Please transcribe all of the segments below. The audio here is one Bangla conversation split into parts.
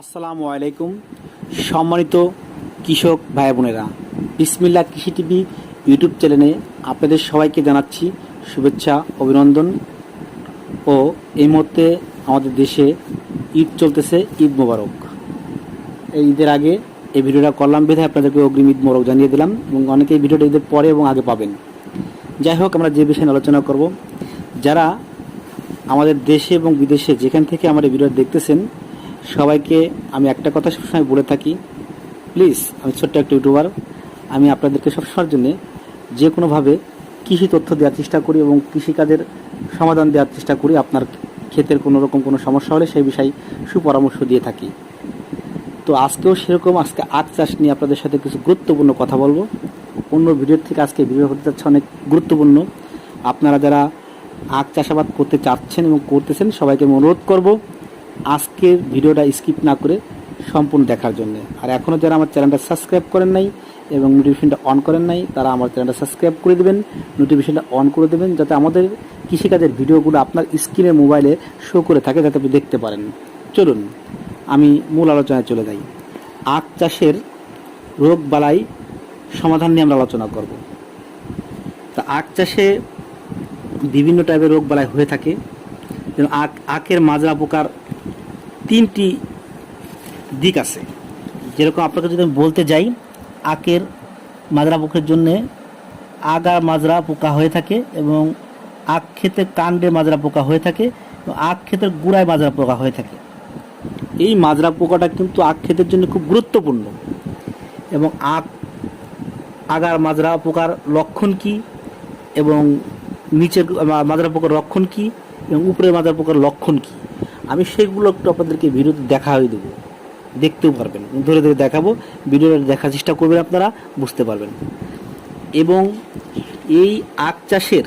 আসসালামু আলাইকুম। সম্মানিত কৃষক ভাই বোনেরা বিসমিল্লা কৃষি টিভি ইউটিউব চ্যানেলে আপনাদের সবাইকে জানাচ্ছি শুভেচ্ছা, অভিনন্দন। ও এই মুহূর্তে আমাদের দেশে ঈদ চলতেছে, ঈদ মোবারক। এই ঈদের আগে এই ভিডিওটা করলাম বেঁধে আপনাদেরকে অগ্রিম ঈদ মোবারক জানিয়ে দিলাম এবং অনেকে এই ভিডিওটা ঈদের পরে এবং আগে পাবেন। যাই হোক, আমরা যে বিষয়ে আলোচনা করব, যারা আমাদের দেশে এবং বিদেশে যেখান থেকে আমার এই ভিডিও দেখতেছেন সবাইকে আমি একটা কথা সবসময় বলে থাকি। প্লিজ আমি ছোট্ট একটা ইউটিউবার। আমি আপনাদেরকে সবসময়ের জন্যে যে কোনোভাবে কৃষি তথ্য দেওয়ার চেষ্টা করি এবং কৃষিকাজের সমাধান দেওয়ার চেষ্টা করি। আপনার ক্ষেতের কোনো রকম কোনো সমস্যা হলে সেই বিষয়ে সুপরামর্শ দিয়ে থাকি। তো আজকেও সেরকম, আজকে আখ চাষ নিয়ে আপনাদের সাথে কিছু গুরুত্বপূর্ণ কথা বলব। অন্য ভিডিওর থেকে আজকে ভিডিও হতে যাচ্ছে অনেক গুরুত্বপূর্ণ। আপনারা যারা আখ চাষাবাদ করতে চাচ্ছেন এবং করতেছেন, সবাইকে আমি অনুরোধ করব আজকের ভিডিওটা স্কিপ না করে সম্পূর্ণ দেখার জন্য। আর এখনও যারা আমার চ্যানেলটা সাবস্ক্রাইব করেন নাই এবং নোটিফিকেশনটা অন করেন নাই, তারা আমার চ্যানেলটা সাবস্ক্রাইব করে দেবেন নোটিফিকেশনটা অন করে দেবেন, যাতে আমাদের কৃষিকাজের ভিডিওগুলো আপনার স্ক্রিনে মোবাইলে শো করে থাকে, যাতে আপনি দেখতে পারেন। চলুন, আমি মূল আলোচনায় চলে যাই। আখ চাষের রোগ বালাই সমাধান নিয়ে আমরা আলোচনা করব। তা আখ চাষে বিভিন্ন টাইপের রোগ বালাই হয়ে থাকে। যেমন আখ, আখের মাজরা পোকার তিনটি দিক আছে। যেরকম আপনাকে যদি আমি বলতে যাই আখের মাজরা পোকের জন্যে আগা মাজরা পোকা হয়ে থাকে এবং আখ ক্ষেতে কাণ্ডে মাজরা পোকা হয়ে থাকে এবং আখ ক্ষেতের গুড়ায় মাজরা পোকা হয়ে থাকে। এই মাজরা পোকাটা কিন্তু আখ ক্ষেতের জন্য খুব গুরুত্বপূর্ণ। এবং আখ আগার মাজরা পোকার লক্ষণ কি? এবং নিচের মাজরা পোকার লক্ষণ কি? এবং উপরের মাজরা পোকার লক্ষণ কি? আমি সেগুলো একটু আপনাদেরকে ভিডিওতে দেখা হয়ে দেবো। দেখতেও পারবেন। ধরে ধরে দেখাবো। ভিডিওটা দেখার চেষ্টা করবেন আপনারা, বুঝতে পারবেন। এবং এই আখ চাষের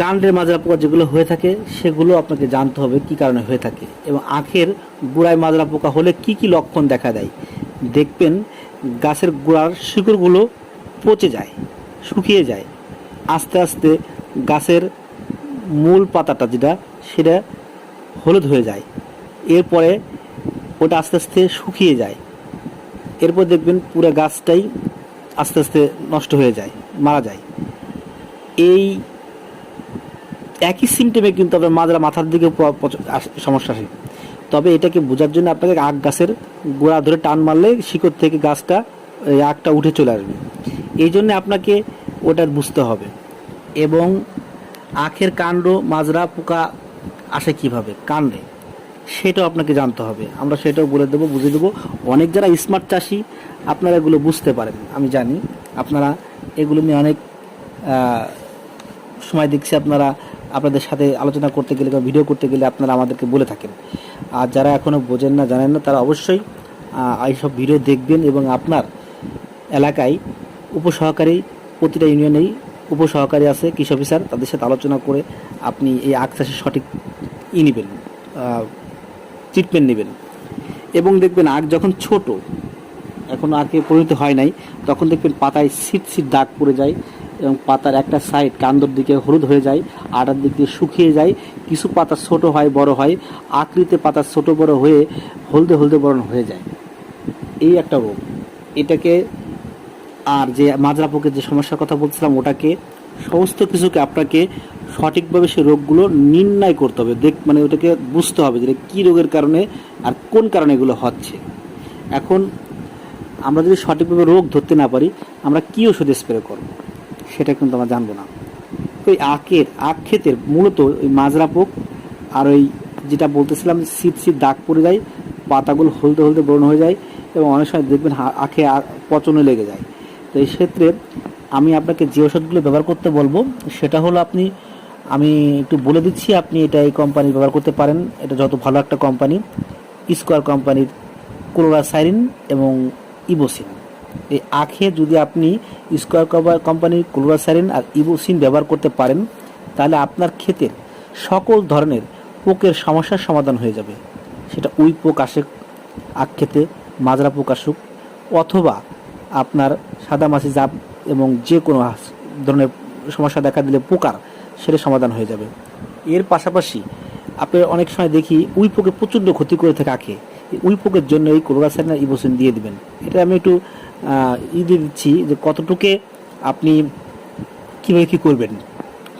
কাণ্ডের মাজরা পোকা যেগুলো হয়ে থাকে, সেগুলো আপনাকে জানতে হবে কি কারণে হয়ে থাকে। এবং আখের গোড়ায় মাজরা পোকা হলে কি কি লক্ষণ দেখা দেয়? দেখবেন গাছের গোড়ার শিকড়গুলো পচে যায়, শুকিয়ে যায়। আস্তে আস্তে গাছের মূল পাতাটা যেটা সেটা হলুদ হয়ে যায়। এরপরে ওটা আস্তে আস্তে শুকিয়ে যায়। এরপর দেখবেন পুরো গাছটাই আস্তে আস্তে নষ্ট হয়ে যায়, মারা যায়। এই একই সিমটেমে কিন্তু আপনার মাজরা মাথার দিকে সমস্যা আসে। তবে এটাকে বোঝার জন্য আপনাকে আখ গাছের গোড়া ধরে টান মারলে শিকড় থেকে গাছটা আখটা উঠে চলে আসবে। এই জন্য আপনাকে ওটা বুঝতে হবে। এবং আখের কাণ্ড, মাজরা, পোকা আসে কীভাবে কাণ্ডে সেটাও আপনাকে জানতে হবে। আমরা সেটাও বলে দেবো, বুঝিয়ে দেবো। অনেক যারা স্মার্ট চাষি, আপনারা এগুলো বুঝতে পারেন, আমি জানি। আপনারা এগুলো নিয়ে অনেক সময় দেখছি আপনারা, আপনাদের সাথে আলোচনা করতে গেলে বা ভিডিও করতে গেলে আপনারা আমাদেরকে বলে থাকেন। আর যারা এখনও বোঝেন না, জানেন না, তারা অবশ্যই এইসব ভিডিও দেখবেন এবং আপনার এলাকায় উপসহকারী, প্রতিটা ইউনিয়নেই উপসহকারী আছে, কৃষি অফিসার তাদের সাথে আলোচনা করে আপনি এই আখ চাষের সঠিক ই নেবেন ট্রিটমেন্ট নেবেন। এবং দেখবেন আখ যখন ছোট, এখন আগে পরিণত হয় নাই, তখন দেখবেন পাতায় সিট সিট দাগ পড়ে যায় এবং পাতার একটা সাইড কান্দর দিকে হলুদ হয়ে যায়, আটার দিক দিয়ে শুকিয়ে যায়, কিছু পাতা ছোট হয়, বড় হয় আকৃতে পাতা ছোট বড় হয়ে হলদে হলদে বরণ হয়ে যায়। এই একটা রোগ। এটাকে আর যে মাজরা পোকের যে সমস্যার কথা বলছিলাম, ওটাকে সমস্ত কিছুকে আপনাকে সঠিকভাবে সে রোগগুলো নির্ণয় করতে হবে, দেখ মানে ওটাকে বুঝতে হবে যে কী রোগের কারণে আর কোন কারণে এগুলো হচ্ছে। এখন আমরা যদি সঠিকভাবে রোগ ধরতে না পারি, আমরা কী ওষুধ স্প্রে করব? সেটা কিন্তু আমরা জানব না। ওই আখের, আখ ক্ষেতের মূলত ওই মাজরা পোক আর ওই যেটা বলতেছিলাম শীত শীত দাগ পড়ে যায়, পাতাগুলো হলদে হলদে ব্রণ হয়ে যায় এবং অনেক সময় দেখবেন আখে পচনে লেগে যায়। তো এই ক্ষেত্রে আমি আপনাকে যে ওষুধগুলো ব্যবহার করতে বলব, সেটা হলো আপনি একটু বলে দিচ্ছি, আপনি এটা এই কোম্পানির ব্যবহার করতে পারেন। এটা যত ভালো একটা কোম্পানি স্কোয়ার কোম্পানির ক্লোরাসাইরিন এবং ইবোসিন এই আখে যদি আপনি স্কোয়ার কোম্পানির ক্লোরাসাইরিন আর ইবোসিন ব্যবহার করতে পারেন, তাহলে আপনার ক্ষেতের সকল ধরনের পোকের সমস্যার সমাধান হয়ে যাবে। সেটা উই পোক আসে, আখ খেতে, মাজরা পোক আসুক, অথবা আপনার সাদামাছি জাপ এবং যে কোনো ধরনের সমস্যা দেখা দিলে পোকার সেটা সমাধান হয়ে যাবে। এর পাশাপাশি আপনার অনেক সময় দেখি উই পোকে প্রচণ্ড ক্ষতি করে থাকে আখে। এই উই পোকের জন্য এই ক্লোরাসাইন আর ইবোসিন দিয়ে দিবেন। এটা আমি একটু ই দিয়ে দিচ্ছি যে কতটুকে আপনি কীভাবে কী করবেন।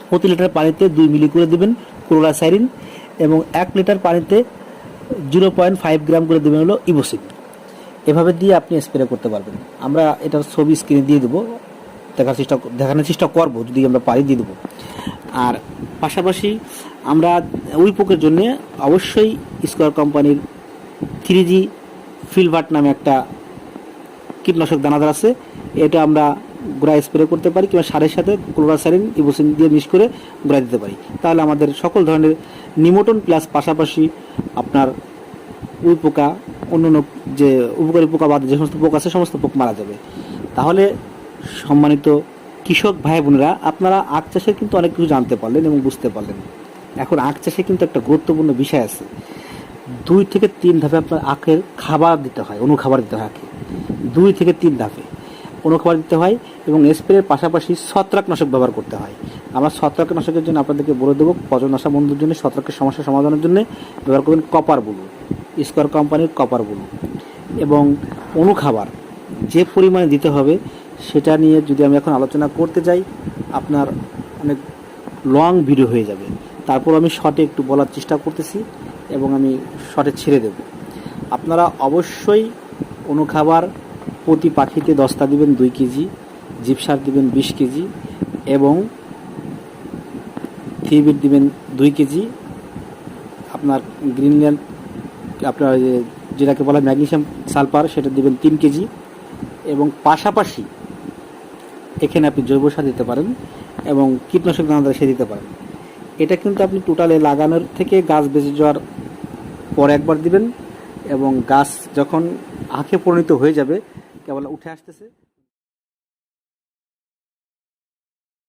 প্রতি লিটার পানিতে দুই মিলি করে দেবেন ক্লোরাসাইরিন এবং এক লিটার পানিতে জিরো পয়েন্ট ফাইভ গ্রাম করে দেবেন হলো ইবোসিন। এভাবে দিয়ে আপনি স্প্রে করতে পারবেন। আমরা এটার ছবি স্ক্রিনে দিয়ে দেবো। দেখার চেষ্টা দেখানোর চেষ্টা করব, যদি আমরা পারি দিয়ে দেবো। আর পাশাপাশি আমরা ওই পোকের জন্য অবশ্যই স্কোয়ার কোম্পানির থ্রি জি ফিলভার্ট নামে একটা কীটনাশক দানাদার আছে। এটা আমরা গোড়ায় স্প্রে করতে পারি কিংবা সারের সাথে ক্লোরাসারিন ইবোসিন দিয়ে মিক্স করে গোড়ায় দিতে পারি। তাহলে আমাদের সকল ধরনের নিমোটন প্লাস পাশাপাশি আপনার উই পোকা, অন্যান্য যে উপকারী পোকা বাদে যে সমস্ত পোকা আছে, সমস্ত পোক মারা যাবে। তাহলে সম্মানিত কৃষক ভাই বোনেরা, আপনারা আখ চাষের কিন্তু অনেক কিছু জানতে পারলেন এবং বুঝতে পারলেন। এখন আখ চাষে কিন্তু একটা গুরুত্বপূর্ণ বিষয় আছে। দুই থেকে তিন ধাপে আপনার আখের খাবার দিতে হয় অনুখাবার দিতে হয় আখে। দুই থেকে তিন ধাপে অনুখাবার দিতে হয় এবং স্প্রের পাশাপাশি ছত্রাকনাশক ব্যবহার করতে হয়। আমরা ছত্রাকনাশকের জন্য আপনাদেরকে বলে দেবো, পচনাশা বন্ধুর জন্য, ছত্রাকের সমস্যা সমাধানের জন্য ব্যবহার করবেন কপার বুলু স্কোয়ার কোম্পানির কপার বুলু এবং অনুখাবার যে পরিমাণে দিতে হবে সেটা নিয়ে যদি আমি এখন আলোচনা করতে যাই, আপনার অনেক লং ভিডিও হয়ে যাবে। তারপর আমি শর্টে একটু বলার চেষ্টা করতেছি এবং আমি শর্টে ছেড়ে দেব। আপনারা অবশ্যই অনুখাবার প্রতি পাখিতে দশটা দিবেন দুই কেজি জিপসার দিবেন বিশ কেজি এবং থ্রিবিট দিবেন দুই কেজি। আপনার গ্রিনল্যান্ড আপনার যেটাকে বলা ম্যাগনেসিয়াম সালফার সেটা দিবেন তিন কেজি এবং পাশাপাশি এখানে আপনি জৈব সার দিতে পারেন এবং কীটনাশক দানাদার সে দিতে পারেন। এটা কিন্তু আপনি টোটালে লাগানোর থেকে গাছ বেঁচে যাওয়ার পর একবার দিবেন এবং গাছ যখন আখে পরিণত হয়ে যাবে, কেবল উঠে আসতেছে